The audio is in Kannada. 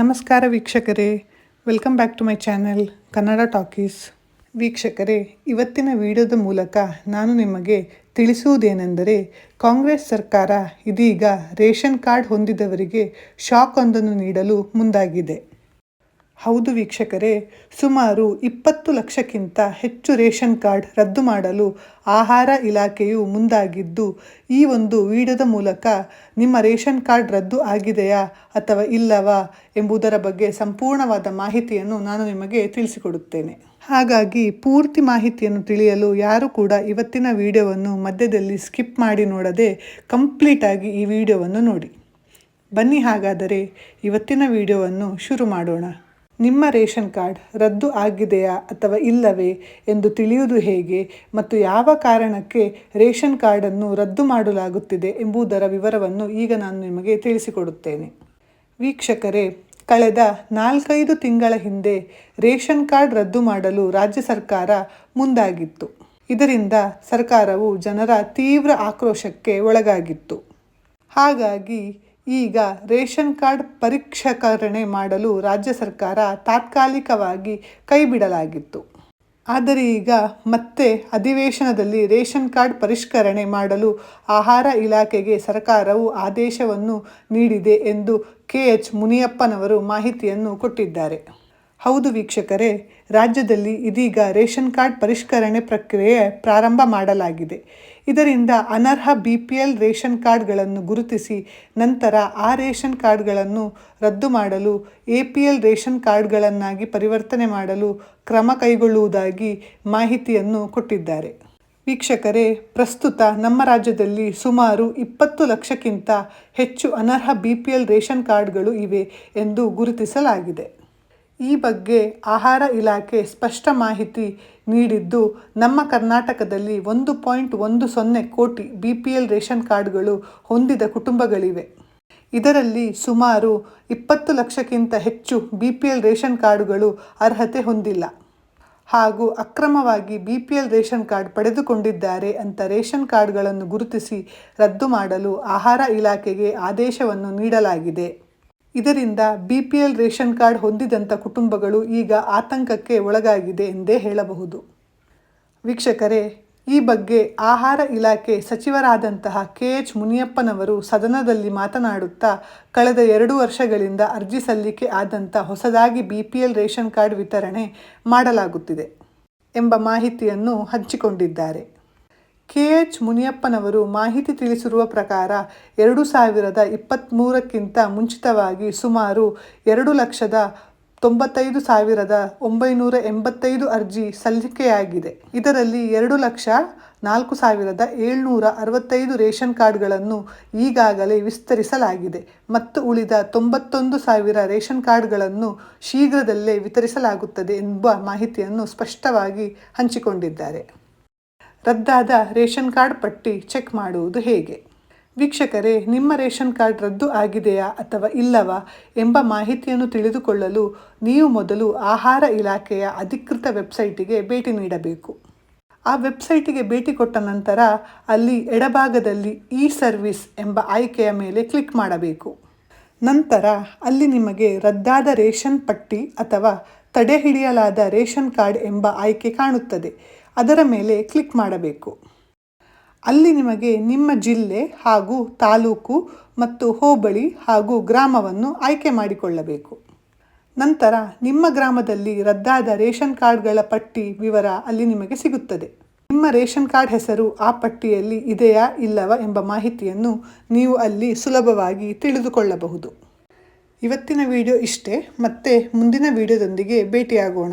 ನಮಸ್ಕಾರ ವೀಕ್ಷಕರೇ. Welcome back to my channel Kannada talkies ವೀಕ್ಷಕರೇ, ಇವತ್ತಿನ ವಿಡಿಯೋದ ಮೂಲಕ ನಾನು ನಿಮಗೆ ತಿಳಿಸುವುದೇನೆಂದರೆ, ಕಾಂಗ್ರೆಸ್ ಸರ್ಕಾರ ಇದೀಗ ರೇಷನ್ ಕಾರ್ಡ್ ಹೊಂದಿದವರಿಗೆ ಶಾಕ್ ಒಂದನ್ನು ನೀಡಲು ಮುಂದಾಗಿದೆ. ಹೌದು ವೀಕ್ಷಕರೇ, ಸುಮಾರು ಇಪ್ಪತ್ತು ಲಕ್ಷಕ್ಕಿಂತ ಹೆಚ್ಚು ರೇಷನ್ ಕಾರ್ಡ್ ರದ್ದು ಮಾಡಲು ಆಹಾರ ಇಲಾಖೆಯು ಮುಂದಾಗಿದ್ದು, ಈ ಒಂದು ವಿಡಿಯೋದ ಮೂಲಕ ನಿಮ್ಮ ರೇಷನ್ ಕಾರ್ಡ್ ರದ್ದು ಆಗಿದೆಯಾ ಅಥವಾ ಇಲ್ಲವಾ ಎಂಬುದರ ಬಗ್ಗೆ ಸಂಪೂರ್ಣವಾದ ಮಾಹಿತಿಯನ್ನು ನಾನು ನಿಮಗೆ ತಿಳಿಸಿಕೊಡುತ್ತೇನೆ. ಹಾಗಾಗಿ ಪೂರ್ತಿ ಮಾಹಿತಿಯನ್ನು ತಿಳಿಯಲು ಯಾರು ಕೂಡ ಇವತ್ತಿನ ವಿಡಿಯೋವನ್ನು ಮಧ್ಯದಲ್ಲಿ ಸ್ಕಿಪ್ ಮಾಡಿ ನೋಡದೆ ಕಂಪ್ಲೀಟಾಗಿ ಈ ವಿಡಿಯೋವನ್ನು ನೋಡಿ. ಬನ್ನಿ ಹಾಗಾದರೆ ಇವತ್ತಿನ ವಿಡಿಯೋವನ್ನು ಶುರು ಮಾಡೋಣ. ನಿಮ್ಮ ರೇಷನ್ ಕಾರ್ಡ್ ರದ್ದು ಆಗಿದೆಯಾ ಅಥವಾ ಇಲ್ಲವೇ ಎಂದು ತಿಳಿಯುವುದು ಹೇಗೆ ಮತ್ತು ಯಾವ ಕಾರಣಕ್ಕೆ ರೇಷನ್ ಕಾರ್ಡನ್ನು ರದ್ದು ಮಾಡಲಾಗುತ್ತಿದೆ ಎಂಬುದರ ವಿವರವನ್ನು ಈಗ ನಾನು ನಿಮಗೆ ತಿಳಿಸಿಕೊಡುತ್ತೇನೆ. ವೀಕ್ಷಕರೇ, ಕಳೆದ ನಾಲ್ಕೈದು ತಿಂಗಳ ಹಿಂದೆ ರೇಷನ್ ಕಾರ್ಡ್ ರದ್ದು ಮಾಡಲು ರಾಜ್ಯ ಸರ್ಕಾರ ಮುಂದಾಗಿತ್ತು. ಇದರಿಂದ ಸರ್ಕಾರವು ಜನರ ತೀವ್ರ ಆಕ್ರೋಶಕ್ಕೆ ಒಳಗಾಗಿತ್ತು. ಹಾಗಾಗಿ ಈಗ ರೇಷನ್ ಕಾರ್ಡ್ ಪರೀಕ್ಷಕರಣೆ ಮಾಡಲು ರಾಜ್ಯ ಸರ್ಕಾರ ತಾತ್ಕಾಲಿಕವಾಗಿ ಕೈಬಿಡಲಾಗಿತ್ತು. ಆದರೆ ಈಗ ಮತ್ತೆ ಅಧಿವೇಶನದಲ್ಲಿ ರೇಷನ್ ಕಾರ್ಡ್ ಪರಿಷ್ಕರಣೆ ಮಾಡಲು ಆಹಾರ ಇಲಾಖೆಗೆ ಸರ್ಕಾರವು ಆದೇಶವನ್ನು ನೀಡಿದೆ ಎಂದು ಕೆ ಎಚ್ ಮುನಿಯಪ್ಪನವರು ಮಾಹಿತಿಯನ್ನು ಕೊಟ್ಟಿದ್ದಾರೆ. ಹೌದು ವೀಕ್ಷಕರೇ, ರಾಜ್ಯದಲ್ಲಿ ಇದೀಗ ರೇಷನ್ ಕಾರ್ಡ್ ಪರಿಷ್ಕರಣೆ ಪ್ರಕ್ರಿಯೆ ಪ್ರಾರಂಭ ಮಾಡಲಾಗಿದೆ. ಇದರಿಂದ ಅನರ್ಹ ಬಿ ಪಿ ಎಲ್ ರೇಷನ್ ಕಾರ್ಡ್ಗಳನ್ನು ಗುರುತಿಸಿ ನಂತರ ಆ ರೇಷನ್ ಕಾರ್ಡ್ಗಳನ್ನು ರದ್ದು ಮಾಡಲು ಎ ಪಿ ಎಲ್ ರೇಷನ್ ಕಾರ್ಡ್ಗಳನ್ನಾಗಿ ಪರಿವರ್ತನೆ ಮಾಡಲು ಕ್ರಮ ಕೈಗೊಳ್ಳುವುದಾಗಿ ಮಾಹಿತಿಯನ್ನು ಕೊಟ್ಟಿದ್ದಾರೆ. ವೀಕ್ಷಕರೇ, ಪ್ರಸ್ತುತ ನಮ್ಮ ರಾಜ್ಯದಲ್ಲಿ ಸುಮಾರು ಇಪ್ಪತ್ತು ಲಕ್ಷಕ್ಕಿಂತ ಹೆಚ್ಚು ಅನರ್ಹ ಬಿ ಪಿ ಎಲ್ ರೇಷನ್ ಕಾರ್ಡ್ಗಳು ಇವೆ ಎಂದು ಗುರುತಿಸಲಾಗಿದೆ. ಈ ಬಗ್ಗೆ ಆಹಾರ ಇಲಾಖೆ ಸ್ಪಷ್ಟ ಮಾಹಿತಿ ನೀಡಿದ್ದು, ನಮ್ಮ ಕರ್ನಾಟಕದಲ್ಲಿ ಒಂದು ಪಾಯಿಂಟ್ ಒಂದು ಸೊನ್ನೆ ಕೋಟಿ ಬಿ ಪಿ ಎಲ್ ರೇಷನ್ ಕಾರ್ಡ್ಗಳು ಹೊಂದಿದ ಕುಟುಂಬಗಳಿವೆ. ಇದರಲ್ಲಿ ಸುಮಾರು ಇಪ್ಪತ್ತು ಲಕ್ಷಕ್ಕಿಂತ ಹೆಚ್ಚು ಬಿ ಪಿ ಎಲ್ ರೇಷನ್ ಕಾರ್ಡುಗಳು ಅರ್ಹತೆ ಹೊಂದಿಲ್ಲ. ಹಾಗೂ ಅಕ್ರಮವಾಗಿ B P L ration card ಪಡೆದುಕೊಂಡಿದ್ದಾರೆ ಅಂತ ರೇಷನ್ ಕಾರ್ಡ್ಗಳನ್ನು ಗುರುತಿಸಿ ರದ್ದು ಮಾಡಲು ಆಹಾರ ಇಲಾಖೆಗೆ ಆದೇಶವನ್ನು ನೀಡಲಾಗಿದೆ. ಇದರಿಂದ B P L ration card ಹೊಂದಿದಂಥ ಕುಟುಂಬಗಳು ಈಗ ಆತಂಕಕ್ಕೆ ಒಳಗಾಗಿದೆ ಎಂದೇ ಹೇಳಬಹುದು. ವೀಕ್ಷಕರೇ, ಈ ಬಗ್ಗೆ ಆಹಾರ ಇಲಾಖೆ ಸಚಿವರಾದಂತಹ ಕೆ ಎಚ್ ಮುನಿಯಪ್ಪನವರು ಸದನದಲ್ಲಿ ಮಾತನಾಡುತ್ತಾ ಕಳೆದ ಎರಡು ವರ್ಷಗಳಿಂದ ಅರ್ಜಿ ಸಲ್ಲಿಕೆ ಆದಂಥ ಹೊಸದಾಗಿ B P L ration card ವಿತರಣೆ ಮಾಡಲಾಗುತ್ತಿದೆ ಎಂಬ ಮಾಹಿತಿಯನ್ನು ಹಂಚಿಕೊಂಡಿದ್ದಾರೆ. ಕೆ ಎಚ್ ಮುನಿಯಪ್ಪನವರು ಮಾಹಿತಿ ತಿಳಿಸಿರುವ ಪ್ರಕಾರ ಎರಡು ಸಾವಿರದ ಇಪ್ಪತ್ತ್ಮೂರಕ್ಕಿಂತ ಮುಂಚಿತವಾಗಿ ಸುಮಾರು ಎರಡು ಲಕ್ಷದ ತೊಂಬತ್ತೈದು ಸಾವಿರದ ಒಂಬೈನೂರ ಎಂಬತ್ತೈದು ಅರ್ಜಿ ಸಲ್ಲಿಕೆಯಾಗಿದೆ. ಇದರಲ್ಲಿ ಎರಡು ಲಕ್ಷ ನಾಲ್ಕು ಸಾವಿರದ ಏಳ್ನೂರ ಅರವತ್ತೈದು ರೇಷನ್ ಕಾರ್ಡ್ಗಳನ್ನು ಈಗಾಗಲೇ ವಿಸ್ತರಿಸಲಾಗಿದೆ ಮತ್ತು ಉಳಿದ ತೊಂಬತ್ತೊಂದು ಸಾವಿರ ರೇಷನ್ ಕಾರ್ಡ್ಗಳನ್ನು ಶೀಘ್ರದಲ್ಲೇ ವಿತರಿಸಲಾಗುತ್ತದೆ ಎಂಬ ಮಾಹಿತಿಯನ್ನು ಸ್ಪಷ್ಟವಾಗಿ ಹಂಚಿಕೊಂಡಿದ್ದಾರೆ. ರದ್ದಾದ ರೇಷನ್ ಕಾರ್ಡ್ ಪಟ್ಟಿ ಚೆಕ್ ಮಾಡುವುದು ಹೇಗೆ? ವೀಕ್ಷಕರೇ, ನಿಮ್ಮ ರೇಷನ್ ಕಾರ್ಡ್ ರದ್ದು ಆಗಿದೆಯಾ ಅಥವಾ ಇಲ್ಲವಾ ಎಂಬ ಮಾಹಿತಿಯನ್ನು ತಿಳಿದುಕೊಳ್ಳಲು ನೀವು ಮೊದಲು ಆಹಾರ ಇಲಾಖೆಯ ಅಧಿಕೃತ ವೆಬ್ಸೈಟಿಗೆ ಭೇಟಿ ನೀಡಬೇಕು. ಆ ವೆಬ್ಸೈಟಿಗೆ ಭೇಟಿ ಕೊಟ್ಟ ನಂತರ ಅಲ್ಲಿ ಎಡಭಾಗದಲ್ಲಿ ಇ ಸರ್ವಿಸ್ ಎಂಬ ಆಯ್ಕೆಯ ಮೇಲೆ ಕ್ಲಿಕ್ ಮಾಡಬೇಕು. ನಂತರ ಅಲ್ಲಿ ನಿಮಗೆ ರದ್ದಾದ ರೇಷನ್ ಪಟ್ಟಿ ಅಥವಾ ತಡೆ ಹಿಡಿಯಲಾದ ರೇಷನ್ ಕಾರ್ಡ್ ಎಂಬ ಆಯ್ಕೆ ಕಾಣುತ್ತದೆ. ಅದರ ಮೇಲೆ ಕ್ಲಿಕ್ ಮಾಡಬೇಕು. ಅಲ್ಲಿ ನಿಮಗೆ ನಿಮ್ಮ ಜಿಲ್ಲೆ ಹಾಗೂ ತಾಲೂಕು ಮತ್ತು ಹೋಬಳಿ ಹಾಗೂ ಗ್ರಾಮವನ್ನು ಆಯ್ಕೆ ಮಾಡಿಕೊಳ್ಳಬೇಕು. ನಂತರ ನಿಮ್ಮ ಗ್ರಾಮದಲ್ಲಿ ರದ್ದಾದ ರೇಷನ್ ಕಾರ್ಡ್ಗಳ ಪಟ್ಟಿ ವಿವರ ಅಲ್ಲಿ ನಿಮಗೆ ಸಿಗುತ್ತದೆ. ನಿಮ್ಮ ರೇಷನ್ ಕಾರ್ಡ್ ಹೆಸರು ಆ ಪಟ್ಟಿಯಲ್ಲಿ ಇದೆಯಾ ಇಲ್ಲವ ಎಂಬ ಮಾಹಿತಿಯನ್ನು ನೀವು ಅಲ್ಲಿ ಸುಲಭವಾಗಿ ತಿಳಿದುಕೊಳ್ಳಬಹುದು. ಇವತ್ತಿನ ವಿಡಿಯೋ ಇಷ್ಟೇ. ಮತ್ತೆ ಮುಂದಿನ ವಿಡಿಯೋದೊಂದಿಗೆ ಭೇಟಿಯಾಗೋಣ.